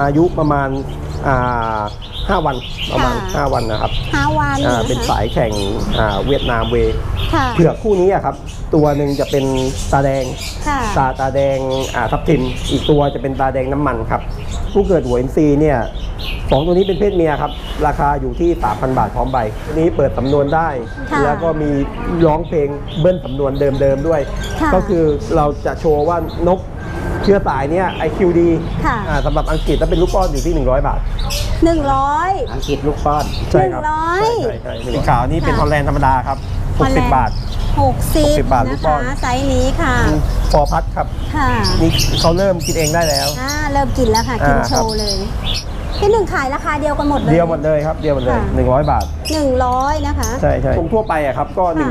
อายุประมาณอ่าห้าวันประมาณค่ะ5วันนะครับห้าวันอ่าะคะเป็นสายแข่งอ่าเวียดนามเวย์ค่ะเผือกคู่นี้อะครับ ตัวหนึ่งจะเป็นตาแดงค่ะตาตาแดงอ่าทับทิมอีกตัวจะเป็นตาแดงน้ำมันครับ ผู้เกิดหัวอินทรีเนี่ยสองตัวนี้เป็นเพศเมียครับ ราคาอยู่ที่ 3,000 บาทพร้อมใบตัวนี้เปิดสำนวนได้ค่ะแล้วก็มีร้องเพลงเบิ้ลสำนวนเดิมๆด้วยค่ะก็คือเราจะโชว์ว่านก เชื้อสายเนี่ย IQD ค่ะ อ่าสำหรับอังกฤษถ้าเป็นลูกป้อนอยู่ที่ 100 บาท หนึ่งร้อย อังกฤษลูกป้อน ใช่ครับหนึ่งร้อย ใช่ใช่ใช่สีขาวนี่เป็นค่ะฮอลแลนด์ธรรมดาครับฮอลแลนด์60บาท หกสิบ60บาทลูนะกบอคะล ไซส์นี้ค่ะ ฟอร์พัทครับค่ะนี่เขาเริ่มกินเองได้แล้ว อ่าเริ่มกินแล้วค่ะ กินอ่าโชครับว์เลย ที่หนึ่งขายราคาเดียวกันหมดเลย เดียวหมดเลยครับเดียวหมดเลยค่ะ 100 บาท หนึ่งร้อยนะคะ ใช่ใช่ตรงทั่วไปอะครับก็ค่ะ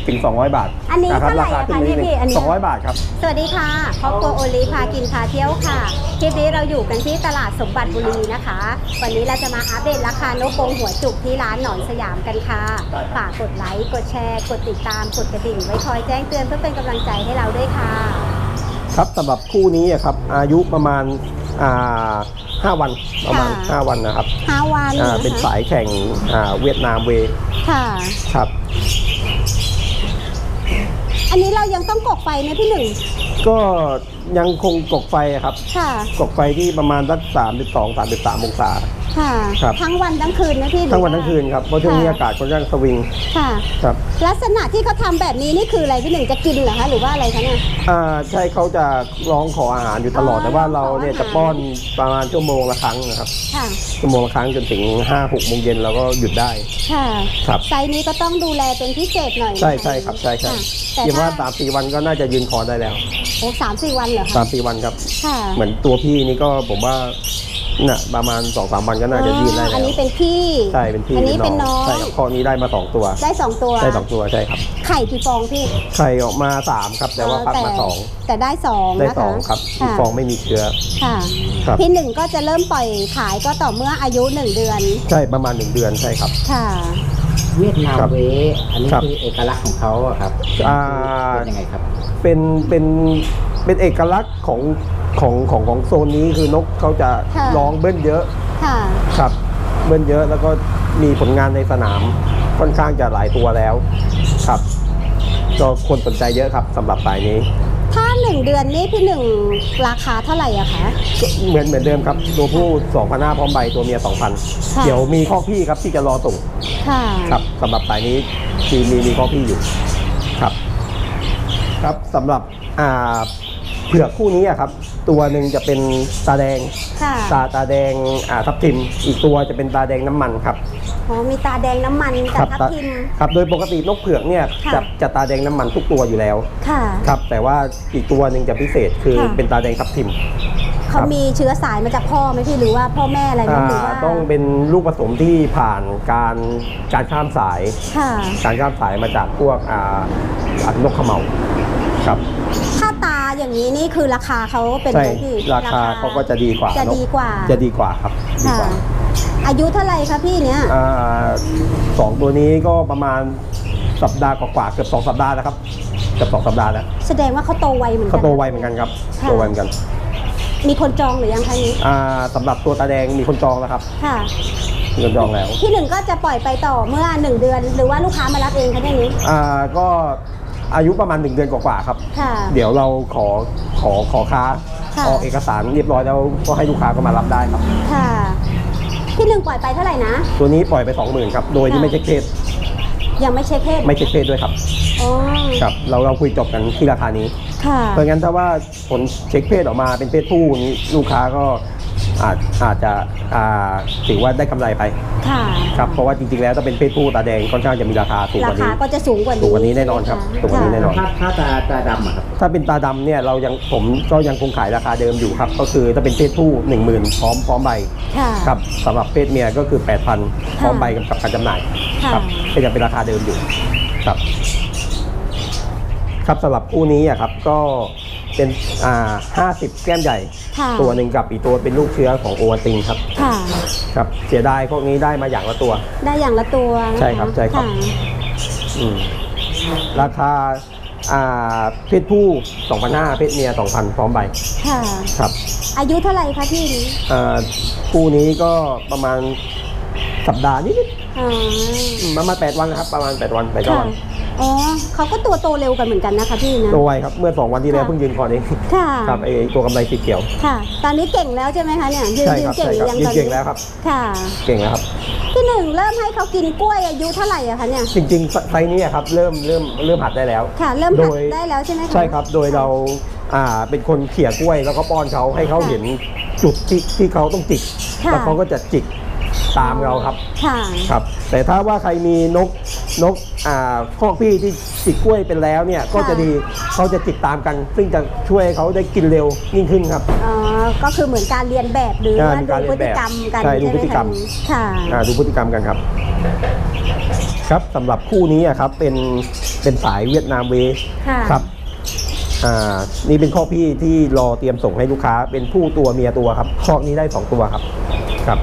180ถึง200 บาทอันนี้ะครับเท่าไหร่ราคาอะขึ้นคะนิดนึงพี่อันนี้ 200 บาทครับ สวัสดีค่ะครอบครัวโอลีพากินพาเที่ยวค่ะคลิปนี้เราอยู่กันที่ตลาดสมบัติบุรีนะคะ วันนี้เราจะมาอัปเดตราคานกกรงหัวจุกที่ร้านหนอนสยามกันค่ะ ฝากกดไลค์กดแชร์ กดติดตามกดกระดิ่งไว้คอยแจ้งเตือนเพื่อเป็นกำลังใจให้เราด้วยค่ะ ครับสำหรับคู่นี้อะครับอายุประมาณ อ่าห้าวันประมาณ ค่ะ 5 วันนะครับห้าวันอ่านะคะเป็นสายแข่งอ่าเวียดนามเวย์ค่ะ ครับ อันนี้เรายังต้องกกไฟไหมพี่หนึ่งก็ยังคงกกไฟอะครับ ค่ะ กกไฟที่ประมาณสักสามสิบสองสามสิบสามองศา ค่ะ ครับ ทั้งวันทั้งคืนนะพี่หรือทั้งวันว่าทั้งคืนครับเพราะช่วงนี้ค่ะอากาศค่อนข้างสวิงค่ะ ครับลักษณะที่เขาทำแบบนี้นี่คืออะไรพี่หนึ่งจะกินเหรอคะหรือว่าอะไรคะเนี่ย อ่าใช่เขาจะร้องขออาหารอยู่ตลอดอ๋อแต่ว่าเราเนี่ยร้องขออาหาร จะป้อนประมาณชั่วโมงละครั้งนะครับค่ะชั่วโมงละครั้งจนถึง5้าหกโมงเย็นเราก็หยุดได้ ค่ะครับ ไซส์นี้ก็ต้องดูแลเป็นพิเศษหน่อยนะะใช่ใช่ครับใช่ใช่ค่ะแต่คิดว่าถ้าสามสี่วันก็น่าจะยืนคอได้แล้วโอ้สามสี่วันเหรอสาคะมสี่วันครับ ค่ะ เหมือนตัวพี่นี่ก็ผมว่า น่ะประมาณสองสามวันก็น่าจะยืนได้อ๋อแล้วอันนี้เป็นพี่ใช่เป็นพี่อันนี้เป็นน้องใช่ครับข้อนี้ได้มาสองตัวได้สองตัวได้สองตัวใช่ครับ ไข่กี่ฟองพี่ไข่ออกมาสามครับ แต่ว่าพักมาแต่สองแต่ได้สองได้นะคะสองครับอีกค่ะฟองไม่มีเชื้อค่ะครับพี่หนึ่งก็จะเริ่มปล่อยขายก็ต่อเมื่ออายุหนึ่งเดือน ใช่ประมาณหนึ่งเดือนใช่ครับค่ะเวียดนามครับเวย์อันนี้ครับคือเอกลักษณ์ของเขาอะครับอ่าเป็นยังไงครับ เป็นเป็นเป็นเอกลักษณ์ของ ของของของโซนนี้คือนกเขาจะค่ะ ร้องเบิ้ลเยอะค่ะ ครับ เบิ้ลเยอะแล้วก็มีผลงานในสนามค่อนข้างจะหลายตัวแล้วครับ ก็คนสนใจเยอะครับสำหรับสายนี้ ถ้าหนึ่งเดือนนี้พี่หนึ่งราคาเท่าไหร่อะคะ ก็เหมือนเหมือนเดิมครับ ตัวผู้2,500พร้อมใบตัวเมีย2,000ค่ะเดี๋ยวมีข้อพี่ครับที่จะรอส่งค่ะ ครับสำหรับสายนี้มีมีมีข้อพี่อยู่ครับ ครับสำหรับ อ่าเผือกคู่นี้อะครับ ตัวหนึ่งจะเป็นตาแดง ค่ะ ตาตาแดงอ่าทับทิม อีกตัวจะเป็นตาแดงน้ำมันครับ อ๋อมีตาแดงน้ำมันกับทับตาทิม ครับโดยปกตินกเผือกเนี่ยค่ะ จะจะตาแดงน้ำมันทุกตัวอยู่แล้วค่ะ ครับแต่ว่าอีกตัวหนึ่งจะพิเศษคือค่ะ เป็นตาแดงทับทิมเขามีเชื้อสายมาจากพ่อไหมพี่หรือว่าพ่อแม่อะไรไหมอ่าหรือว่าต้องเป็นลูกผสมที่ผ่านการการข้ามสาย ค่ะ การข้ามสายมาจากพวกอ่าอ่านกเขมเหา ครับ ถ้าตาอย่างนี้นี่คือราคาเขาเป็นใช่ไงพี่ราคาเขาก็จะดีกว่าจะนกดีกว่าจะดีกว่าครับดีค่ะกว่าอายุเท่าไหร่คะพี่เนี้ยอ่าสองตัวนี้ก็ประมาณสัปดาห์กว่าๆเกือบสองสัปดาห์แล้วครับเกือบสองสัปดาห์แล้วแสดงว่าเขาโตไวเหมือนกัเขาโตไวเหมือนกันครับค่ะโตไวเหมือนกันมีคนจองหรือยังคะนี้อ่าสำหรับตัวตาแดงมีคนจองแล้วครับค่ะ มีคนจองแล้ว พี่หนึ่งก็จะปล่อยไปต่อเมื่อหนึ่งเดือน หรือว่าลูกค้ามารับเองคะเนี่ยนี้ อ่าก็ อายุประมาณหนึ่งเดือนกว่าๆครับ ค่ะ เดี๋ยวเราขอขอขอค้าค่ะ ออกเอกสารเรียบร้อยแล้วก็ให้ลูกค้าก็มารับได้ครับ ค่ะพี่หนึ่งปล่อยไปเท่าไหร่นะ ตัวนี้ปล่อยไป 20,000ครับโดยที่ค่ะ ไม่เช็คเพศยังไม่เช็คเพศไม่เช็คเพศด้วยครับอ๋อครับ เราเราคุยจบกันที่ราคานี้ ค่ะ เพราะงั้นถ้าว่าผลเช็คเพศออกมาเป็นเพศผู้นี้ลูกค้าก็ อาจอาจจะอ่าถือว่าได้กำไรไปค่ะครับเพราะว่าจริงๆแล้วถ้าเป็นเพศผู้ตาแดงค่อนข้างจะมีราคาสูงกราว่าคานี้ ก็จะสูงกว่านี้สูงกว่านี้แน่นอนครับสูงกว่านี้แน่นอน ถ้าถ้าตาตาดำอะครับถ้าเป็นตาดำเนี่ยเรายังผมก็ยังคงขายราคาเดิมอยู่ครับ ก็คือถ้าเป็นเพศผู้ 10,000 พร้อมพร้อมใบค่ะ ครับสำหรับเพศเมียก็คือ 8,000 พร้อมใบกับการจำหน่ายค่ะ ครับก็ยังเป็นราคาเดิมอยู่ครับ ครับสำหรับคู่นี้อะครับก็ เป็นอ่า50 แก้มใหญ่ ค่ะตัวหนึ่งกับอีกตัวเป็นลูกเชื้อของโอวัลตินครับค่ะ ครับ เสียดายพวกนี้ได้มาอย่างละตัว ได้อย่างละตัวนะะใช่ครับใช่ครับะอืมราคาอ่าเพศผู้2,500เพศเมีย2,000พร้อมใบค่ะ ครับอายุเท่าไหร่คะพี่นี้อ่าคู่นี้ก็ประมาณสัปดาห์นิดอ๋อๆอืมประมาณ8วันนะครับประมาณ8วัน8ค่ะ วัน อ๋อเขาก็ตัวโตเร็วกันเหมือนกันนะคะพี่นะ ตัวไวครับ เมื่อ2วันที่แล้วค่ะ เพิ่งยืนก่อนเองค่ะ ครับไอตัวกำไรสีเขียวค่ะ ตอนนี้เก่งแล้วใช่ไหมคะเนี่ยยืนใช่ยืคนรับเก่งใช่หครืรัอบยังยืตอนนเก่งนี้แล้วครับ ค่ะ เก่งแล้วครับ พี่หนึ่งเริ่มให้เขากินกล้วยอายุเท่าไหร่อะคะเนี่ย จริงๆไซส์นี้อะครับเริ่มเริ่มเริ่มหัดได้แล้ว ค่ะ เริ่มโดหัดย ได้แล้วใช่ไหมคะใช่ครับ โดยเราอ่าเป็นคนเขี่ยกล้วยแล้วก็ป้อนเขาให้เขาเห็นจุดที่ที่เขาต้องจิก ค่ะ แล้วเขาก็จะจิก ตามเราครับค่ะครับ แต่ถ้าว่าใครมีนกนกอ่าคอกพี่ที่จิกกล้วยเป็นแล้วเนี่ยก็จะดีเขาจะจิกตามกัน ซึ่งจะช่วยให้เขาได้กินเร็วยิ่งขึ้นครับอ๋อก็คือเหมือนการเรียนแบบหรือใช่ว่าเป็นการดูเรีพยฤนแบบติกรรมกันใช่ดูไหมพฤติกรรมคะค่ะอ่าดูพฤติกรรมกันครับ ครับสำหรับคู่นี้อะครับเป็นเป็นสายเวียดนามเวย์ค่ะครับอ่านี่เป็นข้อกพี่ที่รอเตรียมส่งให้ลูกค้าเป็นผู้ตัวเมียตัวครับข้อกนี้ได้สองตัวครับ ครับ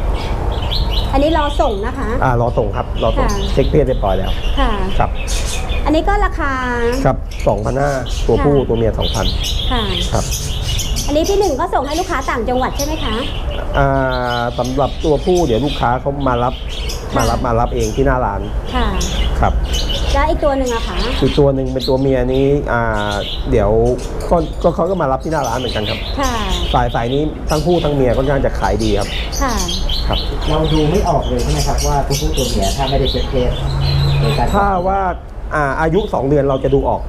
อันนี้รอส่งนะคะอ่ารอส่งครับรอส่งค่ะเช็คเพศเรียบร้อยแล้วค่ะครับ อันนี้ก็ราคาครับสองพันห้าตัวผู้ค่ะตัวเมียสองพันค่ะครับ อันนี้พี่หนึ่งก็ส่งให้ลูกค้าต่างจังหวัดใช่ไหมคะอ่าสำหรับตัวผู้เดี๋ยวลูกค้าเขามารับค่ะมารับมารับเองที่หน้าร้านค่ะครับแล้วอีกตัวหนึ่งอะคะอีกตัวหนึ่งเป็นตัวเมียนี้อ่าเดี๋ยวก็ก็เขาก็มารับที่หน้าร้านเหมือนกันครับ ค่ะสายสายนี้ทั้งผู้ทั้งเมียค่อนข้างจะขายดีครับ ค่ะ ครับ เราดูไม่ออกเลยใช่ไหมครับว่าตัวผู้ตัวเมียถ้าไม่ได้เช็คเพศโดยการถ้าว่าอ่าอายุ 2 เดือนเราจะดูออก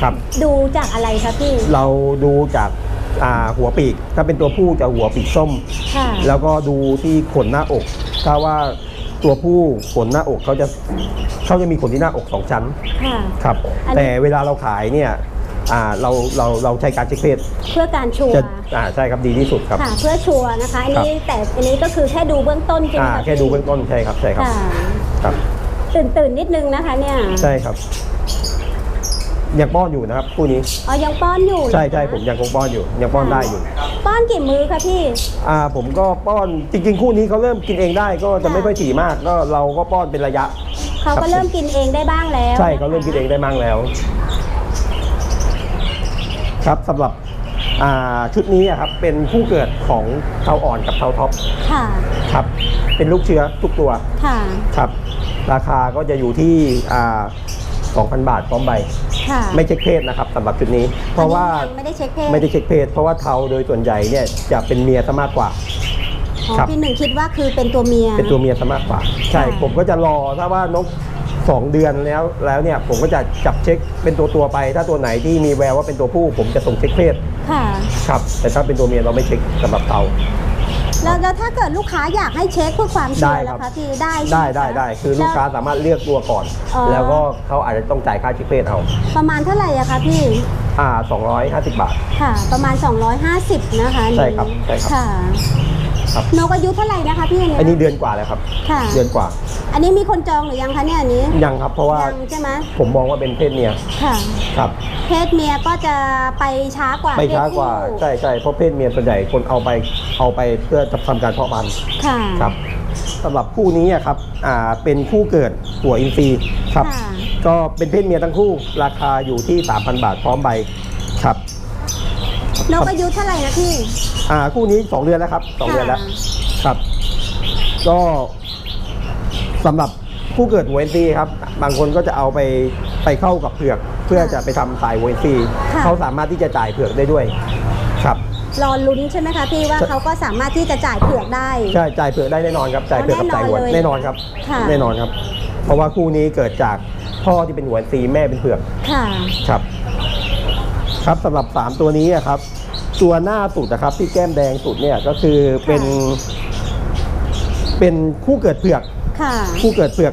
ครับ ดูจากอะไรคะพี่ เราดูจากอ่าหัวปีก ถ้าเป็นตัวผู้จะหัวปีกส้ม ค่ะ แล้วก็ดูที่ขนหน้าอก ถ้าว่าตัวผู้ขนหน้าอกเขาจะเขาจะมีขนที่หน้าอกสองชั้นค่ะ ครับ อันนี้ แต่เวลาเราขายเนี่ย อ่าเราเราเราใช้การเช็คเพศเพื่อการชัวจะร์อ่าใช่ครับดีที่สุดครับ ค่ะเพื่อชัวร์นะคะ อันนี้แต่อันนี้ก็คือแค่ดูเบื้องต้นใช่ไหมอ่าคะแค่ดูเบื้องต้นใช่ครับใช่ครับค่ะครับ ตื่นตื่นนิดนึงนะคะเนี่ยใช่ครับยังป้อนอยู่นะครับคู่นี้อ๋อยังป้อนอยู่ใช่ใช่นะคะผมยังคงป้อนอยู่ ยังป้อนได้อยู่ ป้อนกี่มื้อคะพี่ อ่าผมก็ป้อนจริงๆ คู่นี้เขาเริ่มกินเองได้ก็จะค่ะไม่ค่อยถี่มาก ก็เราก็ป้อนเป็นระยะ เขาครัก็บ เริ่มกินเองได้บ้างแล้วใช่นะคะเขาเริ่มกินเองได้มั่งแล้ว ครับสำหรับอ่าชุดนี้อะครับเป็นคู่เกิดของเทาอ่อนกับเทาท็อปค่ะครับเป็นลูกเชื้อทุกตัวค่ะครับราคาก็จะอยู่ที่อ่า2,000 บาทพร้อมใบค่ะไม่เช็คเพศนะครับสำหรับชุดนี้ เพราะว่าอันนี้ยังไม่ได้เช็คเพศไม่ได้เช็คเพศ เพราะว่าเทาโดยส่วนใหญ่เนี่ยจะเป็นเมียซะมากกว่าอ๋อครับพี่หนึ่งคิดว่าคือเป็นตัวเมีย เป็นตัวเมียซะมากกว่า ใช่ค่ะผมก็จะรอถ้าว่านก สองเดือนแล้วแล้วเนี่ยผมก็จะจับเช็คเป็นตัวตัวๆไป ถ้าตัวไหนที่มีแววว่าเป็นตัวผู้ ผมจะส่งเช็คเพศค่ะ ครับ แต่ถ้าเป็นตัวเมียเราไม่เช็คสำหรับเทาแล้วแล้วถ้าเกิดลูกค้าอยากให้เช็คเพื่อความชัวได้ร์ครัล่ะบคะพี่ได้ใช่หมได้ได้ะได้คือลูกค้าสามารถเลือกตัวก่อน อ๋อ แล้วก็เขาอาจจะต้องจ่ายค่าเช็คเพศเอาประมาณเท่าไหร่อะคะพี่ อ่า250 บาท ค่ะ ประมาณ 250 นะคะอันนี้ใช่ครับใช่ครับ ค่ะ ครับนกอายุเท่าไหร่นะคะพี่อันนี้เดือนกว่าแล้วครับ ค่ะ เดือนกว่า อันนี้มีคนจองหรือยังคะเนี่ยอันนี้ยังครับ เพราะว่ายังใช่ไหมผมมองว่าเป็นเพศเมียค่ะ ครับ เพศเมียก็จะไปช้ากว่าไปเพศช้ากว่าผู้ใช่ใช่เพราะเพศเมียส่วนใหญ่คนเอาไปเอาไปเพื่อทำการเพาะพันธุ์ค่ะ ครับสำหรับคู่นี้อะครับอ่าเป็นคู่เกิดหัวอินทรีย์ครับ ค่ะ ก็เป็นเพศเมียทั้งคู่ราคาอยู่ที่ 3,000 บาทพร้อมใบครับ นกอายุเท่าไหร่นะพี่ อ่าคู่นี้2เดือนแล้วครับสองเดือนแล้วครับ ก็สำหรับผู้เกิดหัวอินทรีย์ครับ บางคนก็จะเอาไปไปเข้ากับเผือกเพื่อจะไปทำสายหัวอินทรีย์ค่ะเขาสามารถที่จะจ่ายเผือกได้ด้วย ครับรอลุ้นใช่ไหมคะพี่ว่าใช่เขาก็สามารถที่จะจ่ายเผือกได้ใช่จ่ายเผือกได้แน่นอนครับจ่ายเผือกกับจ่ายหัวแน่แน่นนออนนเลยครับค่ะแน่นอนครับ เพราะว่าคู่นี้เกิดจากพ่อที่เป็นหัวอินทรีย์แม่เป็นเผือกค่ะครับ ครับสำหรับ 3 ตัวนี้อะครับ ตัวหน้าสุดนะครับที่แก้มแดงสุดเนี่ยก็คือเป็นเป็นคู่เกิดเผือก ค่ะ คู่เกิดเผือก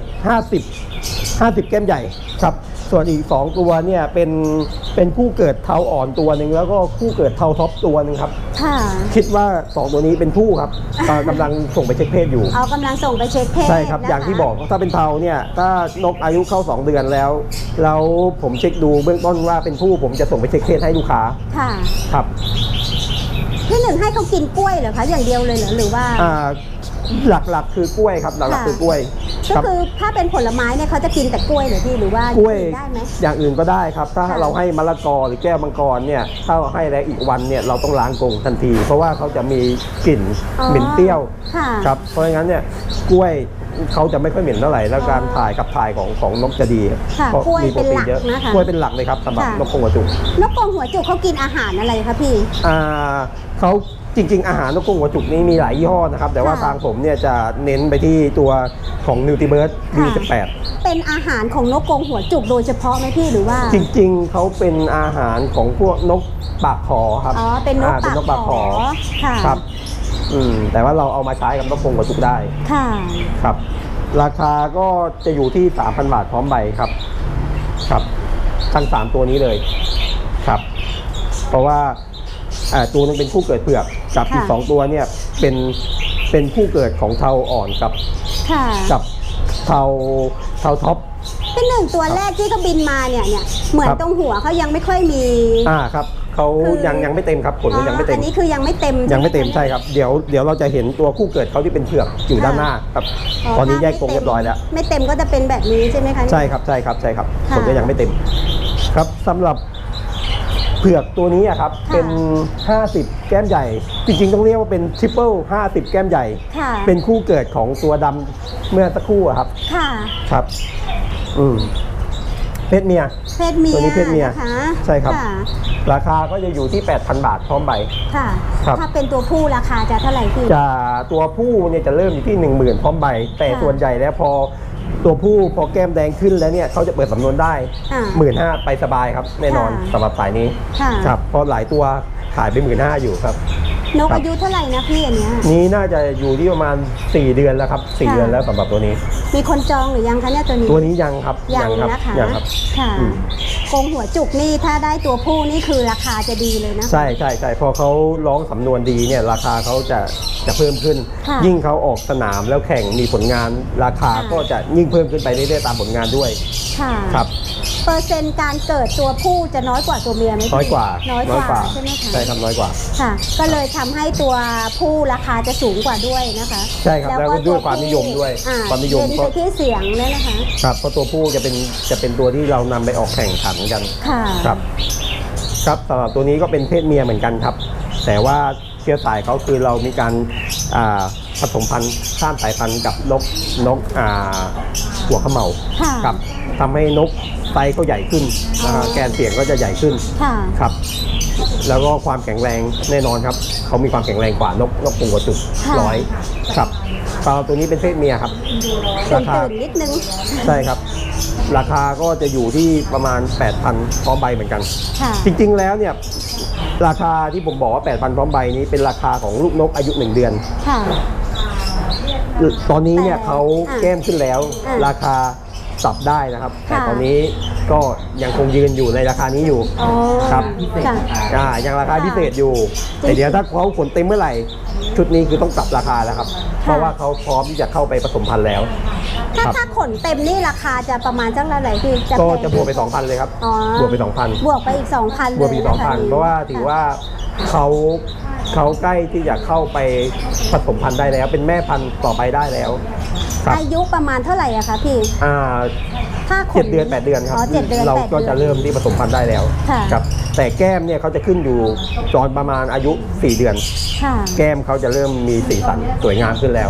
50 50 แก้มใหญ่ครับ ส่วนอีก 2 ตัวเนี่ยเป็นเป็นคู่เกิดเทาอ่อนตัวหนึ่งแล้วก็คู่เกิดเทาท็อปตัวหนึ่งครับ ค่ะ คิดว่า 2 ตัวนี้เป็นผู้ครับเอ่อกำลังส่งไปเช็คเพศอยู่ เอากำลังส่งไปเช็คเพศใช่ครับ นะคะอย่างที่บอกถ้าเป็นเทาเนี่ย ถ้านกอายุเข้า 2 เดือนแล้ว แล้วผมเช็คดูเบื้องต้นว่าเป็นผู้ผมจะส่งไปเช็คเพศให้ลูกค้าค่ะ ครับ พี่หนึ่งให้เขากินกล้วยเหรอคะอย่างเดียวเลยเหรอหรือว่า อ่าหลักๆคือกล้วยครับ หลักค่ะๆคือกล้วย ก็ครับคือถ้าเป็นผลไม้เนี่ยเขาจะกินแต่กล้วยเหรือพี่หรือว่ากล้วยกินได้ไหมอย่างอื่นก็ได้ครับ ถ้าค่ะเราให้มะละกอหรือแก้วมังกรเนี่ยถ้าเราให้แล้วอีกวันเนี่ยเราต้องล้างกรงทันที เพราะว่าเขาจะมีกลิ่นอ๋อเหม็นเปรี้ยวค่ะครับเพราะงั้นเนี่ยกล้วยเขาจะไม่ค่อยเหม็นเท่าไหร่แล้วการอ๋อถ่ายกับถ่ายของของนกจะดีค่ะเพราะกล้วยมีโปรตีนเยอะเป็นหลักนะคะกล้วยเป็นหลักเลยครับสำหรับค่ะนกกรงหัวจุกนกกรงหัวจุกเขากินอาหารอะไรคะพี่อ่าเขา จริง ๆ อาหารนกกรงหัวจุกนี้มีหลายยี่ห้อนะครับ แต่ว่าค่ะ ทางผมเนี่ยจะเน้นไปที่ตัวของนิวติเบิร์ดค่ะ B18 เป็นอาหารของนกกรงหัวจุกโดยเฉพาะไหมพี่หรือว่า จริง ๆ เขาเป็นอาหารของพวกนกปากขอครับอ๋อ เป็นนกอ่าเป็นนกปากขอค่ะ ครับอืมแต่ว่าเราเอามาใช้กับนกกรงหัวจุกได้ค่ะ ครับ ราคาก็จะอยู่ที่ 3,000 บาทพร้อมใบครับ ครับทั้งสามตัวนี้เลยครับ เพราะว่าอ่า ตัวนึงเป็นคู่เกิดเผือกกับค่ะอีกสองตัวเนี่ยเป็นเป็นคู่เกิดของเทาอ่อนกับค่ะกับเทาเทาท็อปเป็นหนึ่งตัวแรกที่เขาบินมาเนี่ยเนี่ยเหมือนครับตรงหัวเขายังไม่ค่อยมีอ่าครับเขาคือยังยังไม่เต็มครับผลยังไม่เต็อัมนนี้คือยังไม่เต็มยังไม่เต็มหใช่ครับเดี๋ยวเดี๋ยวเราจะเห็นตัวคู่เกิดเขาที่เป็นเผือกอยู่ด้านหน้าครับตอนนี้แยกกรงเรียบร้อยแล้วไม่เต็มก็จะเป็นแบบนี้ใช่ไหมคะใช่ครับใช่ครับใช่ครับค่ะผลก็ยังไม่เต็มครับสำหรับเผือกตัวนี้อะครับค่ะเป็น 50 แก้มใหญ่ จริงๆ ต้องเรียกว่าเป็นทริปเปิล50 แก้มใหญ่ ค่ะ เป็นคู่เกิดของตัวดำเมื่อสักครู่อะครับ ค่ะครับ อืมเพศเมีย เพศเมียตัวนี้เพศเมียนะคะใช่ครับะราคาก็จะอยู่ที่ 8,000 บาทพร้อมใบ ค่ะ ครับ ถ้าเป็นตัวผู้ราคาจะเท่าไหร่พี่ จะตัวผู้เนี่ยจะเริ่มอยู่ที่ 1 0,000พร้อมใบ แต่ค่ะ ส่วนใหญ่แล้วพอ ตัวผู้พอแก้มแดงขึ้นแล้วเนี่ยเขาจะเปิดสำนวนได้อ่าหมื่นห้าไปสบายครับแน่นอนค่ะสำหรับสายนี้ค่ะ ครับเพราะหลายตัวขายไปหมื่นห้าอยู่ครับ นกครับ อายุเท่าไหร่นะพี่อันเนี้ย นี้น่าจะอยู่ที่ประมาณ 4 เดือนแล้วครับ4ค่ะ เดือนแล้วสำหรับตัวนี้ มีคนจองหรือยังคะเนี่ยตัวนี้ตัวนี้ยังครับยังครับนะคะยังครับ ค่ะอืม กรงหัวจุกนี่ถ้าได้ตัวผู้นี่คือราคาจะดีเลยนะ ใช่ใช่ใช่พอเขาร้องสำนวนดีเนี่ยราคาเขาจะจะเพิ่มขึ้น ค่ะยิ่งเขาออกสนามแล้วแข่งมีผลงานราคาค่ะ ก็จะยิ่งเพิ่มขึ้นไปเรื่อยๆตามผลงานด้วยค่ะ ครับ เปอร์เซ็นต์การเกิดตัวผู้จะน้อยกว่าตัวเมียไหมพี่น้อยกว่าน้อยกว่าใช่ไหมคะใช่ครับน้อยกว่า ค่ะ ก็เลยทำให้ตัวผู้ราคาจะสูงกว่าด้วยนะคะใช่ครับแล้วก็ด้วยความนิยมด้วยอ่ความนิยมเน้นก็ ไปที่เสียงเนี่ยนะคะ ครับเพราะตัวผู้จะเป็นจะเป็นตัวที่เรานำไปออกแข่งขันกันค่ะครับ ครับสำหรับตัวนี้ก็เป็นเพศเมียเหมือนกันครับ แต่ว่าเชื้อสายเขาคือเรามีการอ่าผสมพันธุ์ข้ามสายพันธุ์กับนกนกอ่าหัวเขมเหลาค่ะ ครับ ทำให้นกไซส์ก็ใหญ่ขึ้นนะฮะอ๋อแกนเสียงก็จะใหญ่ขึ้นค่ะ ครับ แล้วก็ความแข็งแรงแน่นอนครับเขามีความแข็งแรงกว่านกนกปุงกระจุกค่ะ ร้อยครับสำหรับตัวนี้เป็นเพศเมียครับ ตื่รานคา ตื่นนิดนึง ใช่ครับ ราคาก็จะอยู่ที่ประมาณ 8,000 พร้อมใบเหมือนกัน ค่ะ จริงๆแล้วเนี่ยราคาที่ผมบอกว่า 8,000 พร้อมใบนี้เป็นราคาของลูกนกอายุ 1 เดือน ค่ะ ตอนนี้เนี่ยแต่เขาอะแก้มขึ้นแล้ว อะราคา ปรับได้นะครับ แต่ตอนนี้ก็ยังคงยืนอยู่ในราคานี้อยู่อ๋อครับค่ะ อ่ายังราคาพิเศษอยู่ แต่เดี๋ยวถ้าเขาขนเต็มเมื่อไหร่ ชุดนี้คือต้องปรับราคาแล้วครับ เพราะว่าเขาพร้อมที่จะเข้าไปผสมพันธุ์แล้ว ถ้าครับ ถ้าขนเต็มนี่ราคาจะประมาณจังเท่าไหร่พี่ก็จะบวกไป 2,000 เลยครับ อ๋อ บวกไป 2,000 บวกไปอีก 2,000บวกไปีนะคะ2,000 เพราะว่าถือว่าเขาเขาใกล้ที่จะเข้าไปผสมพันธุ์ได้แล้ว เป็นแม่พันธุ์ต่อไปได้แล้ว ครับ อายุประมาณเท่าไหร่อะคะพี่อ่าถ้าขนเจ็ดเดือนแปดเดือนครับอ๋อเจ็ดเดือนเราแปดก็จะดือน เริ่มที่ผสมพันธุ์ได้แล้วค่ะ ครับ แต่แก้มเนี่ยเขาจะขึ้นอยู่ตอนประมาณอายุ 4 เดือน ค่ะ แก้มเขาจะเริ่มมีสีสันสวยงามขึ้นแล้ว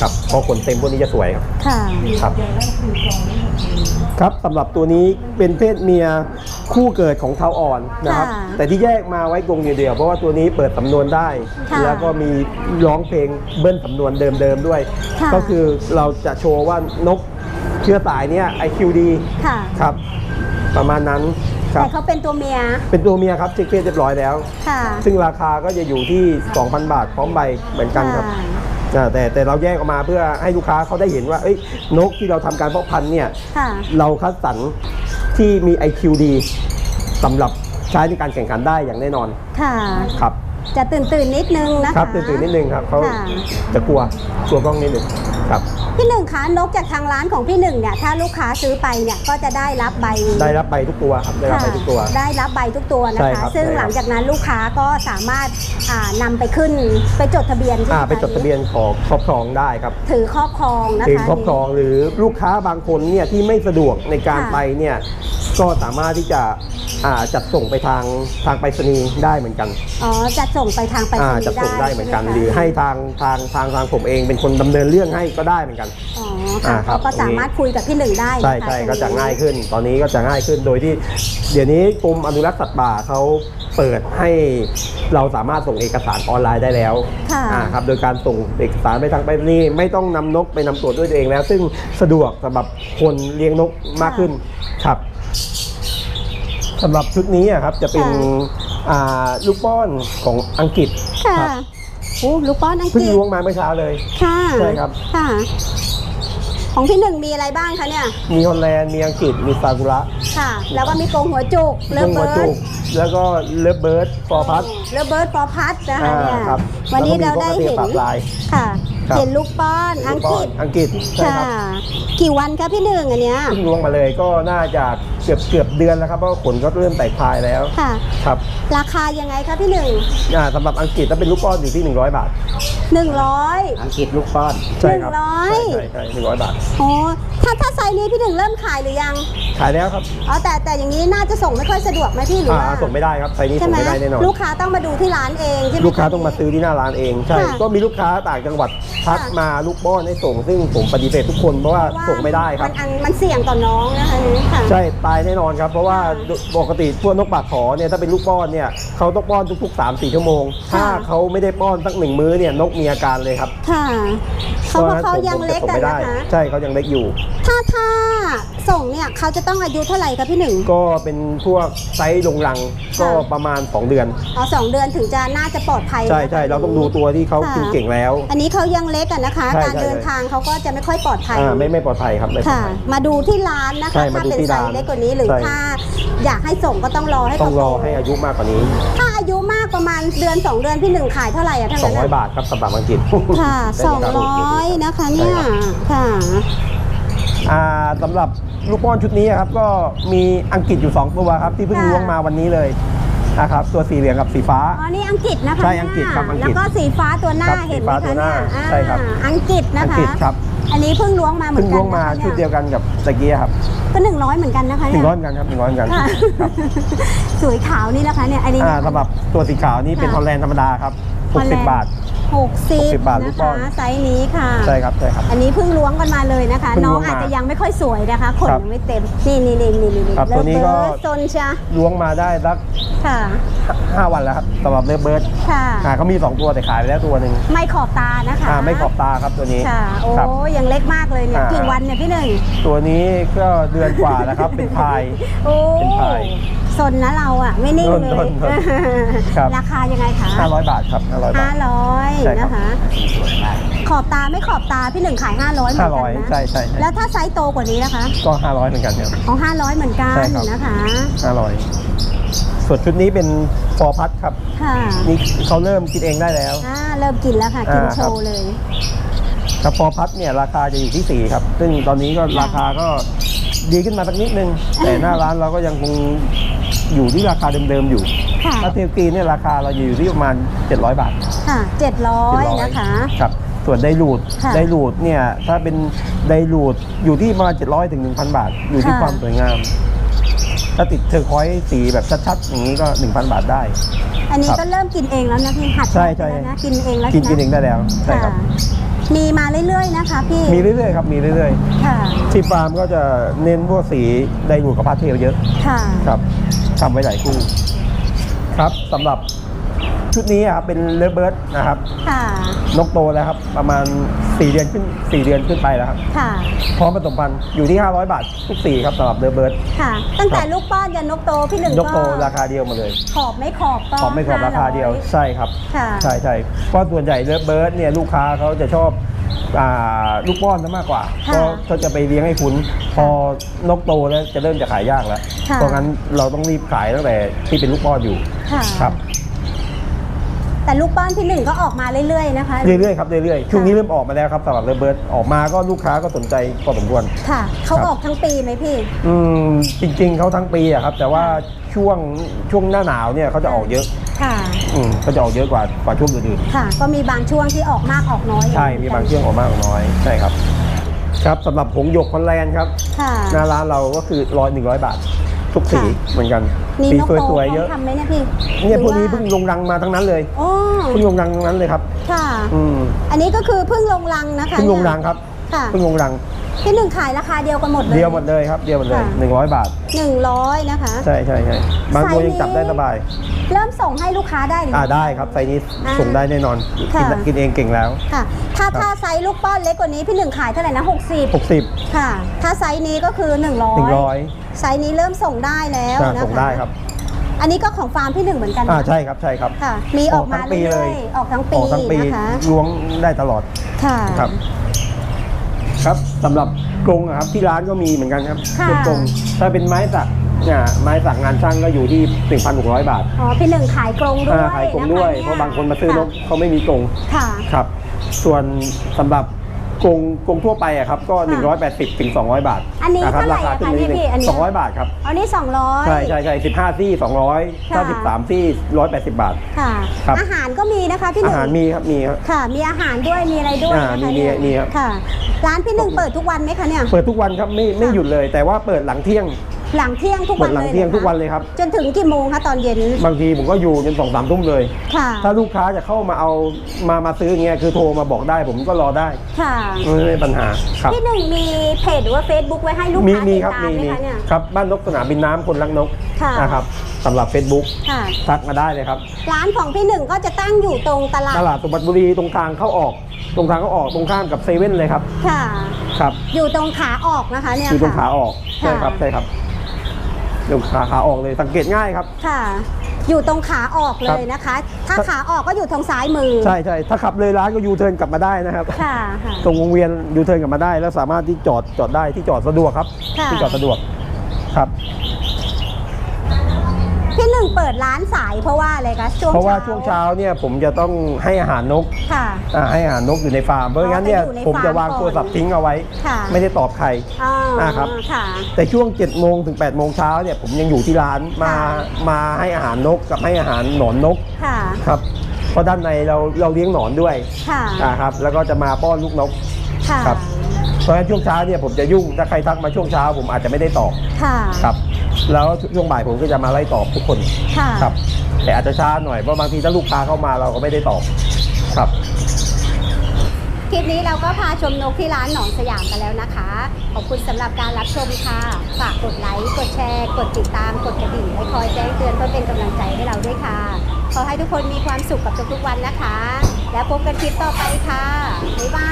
ครับเพราะขนเต็มพวกนี้จะสวยครับค่ะ ครับ ครับสำหรับตัวนี้เป็นเพศเมีย คู่เกิดของเทาอ่อนนะครับ ค่ะแต่ที่แยกมาไว้กรงเดียวๆเพราะว่าตัวนี้เปิดสำนวนได้ ค่ะแล้วก็มีร้องเพลงเบิ้ลสำนวนเดิมๆด้วย ค่ะ ก็คือเราจะโชว์ว่านกเชื้อสายเนี้ย IQ ดีค่ะ ครับ ประมาณนั้นครัแต่บ เขาเป็นตัวเมีย เป็นตัวเมียครับเช็คเพศเรียบร้อยแล้ว ค่ะ ซึ่งราคาก็จะอยู่ที่ 2,000 บาทพร้อมใบเหมือนกันครับค่ะอ่าแต่แต่เราแยกออกมาเพื่อให้ลูกค้าเขาได้เห็นว่าเอ้ยนกที่เราทำการเพาะพันธุ์เนี่ยค่ะ เราคัดสรร ที่มี IQ ดีสำหรับใช้ในการแข่งขันได้อย่างแน่นอนค่ะ ครับ จะตื่นตื่นๆนิดนึงนะคะครับตื่นตื่นนิดนึงครับเขาค่ะจะกลัวกลัวกล้องนิดนึงครับพี่หนึ่งคะนกจากทางร้านของพี่หนึ่งเนี่ยถ้าลูกค้าซื้อไปเนี่ยก็จะได้รับใบ ได้รับใบทุกตัวครับได้รับใบทุกตัวค่ะได้รับใบทุกตัวนะใช่คะครับซึ่งใช่ครับหลังจากนั้นลูกค้าก็สามารถอ่านำไปขึ้นไปจดทะเบียนใช่หมอ่าคะไปจดทะเบียนขอครอบครองได้ครับ ถือครอบครองนะคะถึงครอบครองหรือลูกค้าบางคนเนี่ยที่ไม่สะดวกในการค่ะไปเนี่ยก็สามารถที่จะอ่าจัดส่งไปทางทางไปรษณีย์ได้เหมือนกัน อ๋อจะส่งไปทางไปรษอ่าณีย์จัดส่งได้เหมือนกันช่ไคะหรือให้ทางทางทางทางผมเองเป็นคนดำเนินเรื่องให้ก็ได้เหมือนกัน อ๋ออ่าค่ะครับ เขาก็สามารถคุยกับพี่หนึ่งได้นะคะใช่ใช่ตรงนี้ก็จะง่ายขึ้น ตอนนี้ก็จะง่ายขึ้นโดยที่ เดี๋ยวนี้กรมอนุรักษ์สัตว์ป่าเขาเปิดให้เราสามารถส่งเอกสารออนไลน์ได้แล้ว ค่ะ อ่าครับโดยการส่งเอกสารไปทางไปรษณีย์ไม่ต้องนำนกไปนำตรวจด้วยตัวเองแล้ว ซึ่งสะดวกสำหรับคนเลี้ยงนกมากขึ้นครับสำหรับชุดนี้อะครับจะเป็น อ่าลูกป้อนของอังกฤษค่ะครับโอ้ลูกป้อนอังกเพิ่งฤษล้วงมาเมื่อเช้าเลย ค่ะใช่ครับ ค่ะ ของพี่หนึ่งมีอะไรบ้างคะเนี่ย มีฮอลแลนด์มีอังกฤษมีซากุระค่ะ แล้วก็มีกรงหัวจุกเลิฟหัวเบิจุร์ดกแล้วก็เลิฟเบิร์ดฟอร์พัสเลิฟเบิร์ดฟอร์พัสนะคะอ่าเนี่ยครับวันนี้เราแล้วก็ได้มีพวกกระเทียเห็มนปากลาย ค่ะ ครับเห็นลูกป้อนอังกฤษอังกฤษใช่ค่ะ ครับกี่วันคะพี่หนึ่งอันเนี้ยเพิ่งล้วงมาเลยก็น่าจะเกือบเกือบเดือนแล้วครับเพราะว่าขนก็เริ่มแตกพายแล้วค่ะ ครับราคายังไงคะพี่หนึ่งอ่าสำหรับอังกฤษถ้าเป็นลูกป้อนอยู่ที่ 100 บาทหนึ่งร้อย อังกฤษลูกป้อน ใช่ครับหนึ่งร้อย ใช่ใช่หนึ่งร้อยบาท โอ้ถ้าถ้าไซส์นี้พี่หนึ่งเริ่มขายหรือยังขายแล้วครับอ๋อแต่แต่อย่างนี้น่าจะส่งไม่ค่อยสะดวกไหมพี่หรืออ่าว่าส่งไม่ได้ครับไซส์นี้ใช่ส่งไหมไม่ได้แน่นอน ลูกค้าต้องมาดูที่ร้านเองใช่ไหม ลูกค้าต้องมาซื้อที่หน้าร้านเองใช่ ค่ะ ก็มีลูกค้าต่างจังหวัดทักค่ะมาลูกป้อนให้ส่ง ซึ่งผมปฏิเสธทุกคนเพราะว่าส่งไม่ได้ครับ มันอันมันเสี่ยงต่อน้องนะคะนี่ค่ะ ใช่ตายแน่นอนครับ เพราะว่าค่ะปกติพวกนกปากขอเนี่ยถ้าเป็นลูกป้อนเนี่ยเขาต้องป้อนทุกๆ3 4ชั่วโมง ถ้าค่ะเขาไม่ได้ป้อนสักหนึ่งมื้อเนี่ยนกมีอาการเลยครับ ค่ะเขาบอกพระเขาฉะนั้นยังผมเล็กผมอะไม่ได้นะคะใช่เขายังเล็กอยู่ ถ้าถ้าส่งเนี่ยเขาจะต้องอายุเท่าไหร่คะพี่หนึ่ง ก็เป็นพวกไซส์ลงรังก็ค่ะประมาณ 2 เดือน อ๋อสองเดือนถึงจะน่าจะปลอดภัย ใช่ใช่เราต้องดูตัวที่เขาค่ะกินเก่งแล้ว อันนี้เขายังเล็กอะนะคะ ใช่การใช่ เดินทางเขาก็จะไม่ค่อยปลอดภัย อ่าไม่ไม่ปลอดภัยครับไม่ปลอดค่ะ ภัย มาดูที่ร้านนะใช่คะมาถ้าดูเป็นที่ไซร้านส์เล็กกว่านี้หรือใช่ ถ้าอยากให้ส่งก็ต้องรอให้ต้อเขางรอโตให้อายุมากกว่านี้ ถ้าอายุมากประมาณเดือนสองเดือนพี่หนึ่งขายเท่าไหร่อะทั้งนั้นอะ200 บาทครับสำหรับอังกฤษค่ะได้สองราคาร้อยนะคะเนี่ยใช่ครับค่ะ อ่าสำหรับลูกป้อนชุดนี้ครับก็มีอังกฤษอยู่ 2 ตัวครับ ที่เพิ่งค่ะ ล้วงมาวันนี้เลย นะครับตัวสีเหลืองกับสีฟ้า อ๋อ นี่อังกฤษนะคะใช่อังกฤษครับอังกฤษแล้วก็สีฟ้าตัวหน้าครับเห็นไหมสีฟ้าตัคะวหน้าเนี่ยใช่ครับอ่าอังกฤษนะอังคะกฤษครับอันนี้เพิ่งล้วงมาเหมือเพิ่งนกันล้วงมานะคะชุดเดียวกันกับตะกี้ครับก็หนึ่งร้อยเหมือนกันนะคะถึเนี่งยร้อยเหมือนกันครับถึงร้อยเหมือนกันค่ะครับสวยขาวนี่นะคะเนี่ยอันนี้ อ่าสำหรับตัวสีขาวนี่เป็นค่ะฮอลแลนด์ธรรมดาครับ ฮอลแลนด์ 60 บาท หกสิบ60บาทลูนะกป้อคะนไซส์นี้ค่ะ ใช่ครับใช่ครับ อันนี้เพิ่งล้วงกันมาเลยนะคะ เพิ่งน้ล้วองงมาอาจจะยังไม่ค่อยสวยนะคะขนครับยังไม่เต็ม นี่นี่นี่นี่นี่ครับตัวนี้ก็เลิฟเบิร์ดโซนเชียล้วงมาได้สักค่ะ5วันแล้วครับสำหรับเลเบิร์ดค่ะ อ่าเขามี 2 ตัวแต่ขายไปแล้วตัวหนึ่งไม่ขอบตานะคะอ่าไม่ขอบตาครับตัวนี้ค่ะ โอ้ครับ ยังเล็กมากเลยเนี่ย อ่า กี่กี่วันเนี่ยพี่หนึ่งตัวนี้ก็เดือนกว่าแล้วครับ เป็นพาย โอ้เป็นพายสนนะเราอะ ไม่นิ่งเลสนยสนสนครับ ราคายังไงคะ500 บาทครับ500 บาห้าทร้อยใช่ครับ นะคะขอบตาไม่ขอบตาพี่หนึ่งขายห้าร้อยเหมือนกัน500นะใช่ใช่ใช่แล้วถ้าไซส์โตกว่านี้นะคะก็ 500 เหมือนกันครับ เอาห้าร้อยเหมือนกันใช่ครับ นะคะ 500 ส่วนชุดนี้เป็นฟอร์พัทครับ ค่ะนี่เขาเริ่มกินเองได้แล้ว อ่าเริ่มกินแล้วค่ะ กินอ่าโชครับ ว์เลย ครับฟอร์พัทเนี่ยราคาจะอยู่ที่ 4 ครับ ซึ่งตอนนี้ก็ค่ะราคาก็ ดีขึ้นมาสักนิดนึง แต่หน้าร้านเราก็ยังคงอยู่ที่ราคาเดิมๆอยู่ค่ะถ้าเทลกรีนเนี่ยราคาเราอยู่ที่ประมาณ 700 บาท ค่ะเจ็ดร้อย700 นะคะ ครับ ส่วนไดรูดค่ะไดรูดเนี่ยถ้าเป็นไดรูดอยู่ที่ประมาณ 700ถึง1,000 บาท อยู่ที่ค่ะความสวยงาม ถ้าติดเทอร์คอยส์สีแบบชัดๆอย่างนี้ก็ 1,000 บาทได้ อันนี้ครับก็เริ่มกินเองแล้วนะพี่หัดใช่ใช่แล้วนะกินเองแล้วกินกินใช่เอไหมงได้แล้วใช่ครับค่ะ มีมาเรื่อยๆนะคะพี่ มีเรื่อยๆครับ มีเรื่อยค่ะ ๆ ที่ฟาร์มก็จะเน้นพวกสีไดรูดกับพาสเทลเยอะ ค่ะ ครับทำไว้หลายคู่ ครับสำหรับ ชุดนี้อะครับเป็นเลเบิร์ดนะครับค่ะนกโตแล้วครับ ประมาณ 4 เดือนขึ้น 4 เดือนขึ้นไปแล้วครับค่ะพร้อมผสมพันธุ์อยู่ที่ 500 บาททุกสีครับสำหรับเลเบิร์ดค่ะ ตั้งแต่ครับลูกป้อนยันนกโตพี่หนึ่งนกโตก็ราคาเดียวมาเลย ขอบไม่ขอบก็ขอบไม่ขอบราคาเดียว500ใช่ครับค่ะใช่ใช่เพราะส่วนใหญ่เลเบิร์ดเนี่ยลูกค้าเขาจะชอบอ่าลูกป้อนซะมากกว่าค่ะก็เขาจะไปเลี้ยงให้คุณพอนกโตแล้วจะเริ่มจะขายยากแล้วค่ะเพราะงั้นเราต้องรีบขายตั้งแต่ที่เป็นลูกป้อนอยู่ค่ะครับ แต่ลูกป้อนพี่หนึ่งก็ออกมาเรื่อยๆนะคะเรื่อยๆครับเรื่อยๆช่วงนี้เริ่มออกมาแล้วครับสำหรับเลเบิร์ดออกมาก็ลูกค้าก็สนใจพอสมควรค่ะเขาครับออกทั้งปีไหมพี่อืมจริง ๆเขาทั้งปีอะครับแต่ว่าช่วงช่วงหน้าหนาวเนี่ยเขาจะออกเยอะค่ะอืมเขาจะออกเยอะกว่ากว่าช่วงอื่นค่ะ ก็มีบางช่วงที่ออกมากออกน้อยๆใช่มีบางช่วงออกมากออกน้อยใช่ครับ ครับสำหรับผงหยกคอนแลนด์ครับค่ะหน้าร้านเราก็คือร้อยหนึ่งร้อยบาท ทุกสีค่ะเหมือนกันมีสีนกโตสวยๆเยอะทำไหมเนี่ยพี่เนี่ยพวกนี้หรือเพิ่งลงรังมาทั้งนั้นเลยโอ้เพิ่งลงรังทั้งนั้นเลยครับ ค่ะ อืมอันนี้ก็คือเพิ่งลงรังนะคะเพิ่งลงรังครับค่ะเพิ่งลงรัง พี่หนึ่งขายราคาเดียวกันหมดเลยเดียวหมดเลยครับเดียวหมดเลยค่ะหนึ่งร้อยบาทหนึ่งร้อยนะคะ ใช่ใช่ใช่บางตัวไซส์ยังจับได้นี้สบาย เริ่มส่งให้ลูกค้าได้หรืออ่ายังได้ครับไซส์นี้อ่าส่งได้แน่นอนค่ะกินกินเองเก่งแล้วค่ะ ถ้าครับถ้าไซส์ลูกป้อนเล็กกว่านี้พี่หนึ่งขายเท่าไหร่นะ60 60 ค่ะ ถ้าไซส์นี้ก็คือ 100 100ไซส์นี้เริ่มส่งได้แล้วอ่านะคะส่งได้ครับอันนี้ก็ของฟาร์มพี่หนึ่งเหมือนกันอ่านะใช่ครับใช่ครับค่ะ มีออกมาทั้งปีเรื่เลอยยๆออกทั้งอปีอกทั้งปีนะคะล้วงได้ตลอดค่ะครับ ครับสำหรับกรงอะครับที่ร้านก็มีเหมือนกันครับค่ะ เป็นกรงถ้าเป็นไม้สักเนี่ยไม้สักงานช่างก็อยู่ที่ 1,600 บาทอ๋อพี่หนึ่งขายกรงด้วยอ่าขายกรงด้วยคเพราะบางคนมาซื้อนกเขาไม่มีกรงค่ะ ครับ ส่วนสำหรับ กรงกรงทั่วไปอะครับก็ค่ะ180ถึง200 บาทอันนี้ะคบเท่าไหร่ราคาอะขึ้คะนมานิดนึพี่อันนี้ง200 บาทครับอันนี้ 200 ใช่ใช่ใช่15ซี่200ค่ะถ้า13ซี่180 บาท ค่ะ ครับ อาหารก็มีนะคะพี่หอานึ่งหารมีครับมีครับ ค่ะ มีอาหารด้วยมีอะไรด้วยอ่านะคะมีเนี่ยมีครับ ค่ะ ร้านพี่หนึ่งเปิดทุกวันไหมคะเนี่ย เปิดทุกวันครับไม่ไม่หยุดเลย แต่ว่าเปิดหลังเที่ยง หลังเที่ยงทุกเปิวัดนหลังเลยเที่ยงหรอทุกคะวันเลยครับ จนถึงกี่โมงคะตอนเย็น บางทีผมก็อยู่จนสองสามทุ่มเลย ค่ะ ถ้าลูกค้าจะเข้ามาเอามามาซื้ออย่างเงี้ยคือโทรมาบอกได้ผมก็รอได้ค่ะ ไม่มีปัญหาครับ พี่หนึ่งมีเพจหรือว่า Facebook ไว้ให้ลูกมีค้ามีติดครับตามมีไหมมีคะเนี่ย ครับบ้านนกสนามบินน้ำคนรักนกค่ะ นะครับสำหรับ Facebook ค่ะ ทักมาได้เลยครับ ร้านของพี่หนึ่งก็จะตั้งอยู่ตรงตลาด ตลาดสมบัติบุรีตรงทางเข้าออก ตรงทางเข้าออกตรงข้ามกับเซเว่นเลยครับค่ะ ครับ อยู่ตรงขาออกนะคะเนี่ยอยู่ตรงขาค่ะ ออกใช่ครับค่ะใช่ครับ อยู่ขาขาออกเลยสังเกตง่ายครับ ค่ะ อยู่ตรงขาออกเลครับยนะคะ ถ้าขาออกก็อยู่ทางซ้ายมือ ใช่ใช่ถ้าขับเลยร้านก็ยูเทิร์นกลับมาได้นะครับ ค่ะค่ะตรงวงเวียนยูเทิร์นกลับมาได้ แล้วสามารถที่จอดจอดได้ที่จอดสะดวกครับค่ะที่จอดสะดวกครับพี่ หนึ่งเปิดร้านสายเพราะว่าอะไรคะช่วงเพราะว่าช่วงเช้าเนี่ยผมจะต้องให้อาหารนกค่ะ อ่าให้อาหารนกอยู่ในฟาร์มเพราะงั้นเนี่ยอ๋อไปอยู่ในผมจะวางฟาร์มก่อนโทรศัพท์ทิ้งเอาไว้ ค่ะไม่ได้ตอบใครอ๋ออ่าครับค่ะ แต่ช่วง7จ็ดโมงถึง8ปดโมงเช้าเนี่ยผมยังอยู่ที่ร้านมาค่ะ มาให้อาหารนกกับให้อาหารหนอนนกค่ะครับเพราะด้านในเราเราเลี้ยงหนอนด้วยค่ะอ่าครับแล้วก็จะมาป้อนลูกนก ค่ะครับ เพราะฉะนั้นช่วงเช้าเนี่ยผมจะยุ่งถ้าใครทักมาช่วงเช้าผมอาจจะไม่ได้ตอบค่ะ ครับ แล้วช่วงบ่ายผมก็จะมาไล่ตอบทุกคนค่ะ ครับ แต่อาจจะช้าหน่อยเพราะบางทีถ้าลูกค้าเข้ามาเราก็ไม่ได้ตอบครับ คลิปนี้เราก็พาชมนกที่ร้านหนองสยามกันแล้วนะคะ ขอบคุณสำหรับการรับชมค่ะ ฝากกดไลค์ กดแชร์ กดติดตาม กดกระดิ่งไว้คอยแจ้งเตือนเพื่อเป็นกำลังใจให้เราด้วยค่ะ ขอให้ทุกคนมีความสุขกับทุกๆวันนะคะ แล้วพบกันคลิปต่อไปค่ะ บ๊ายบา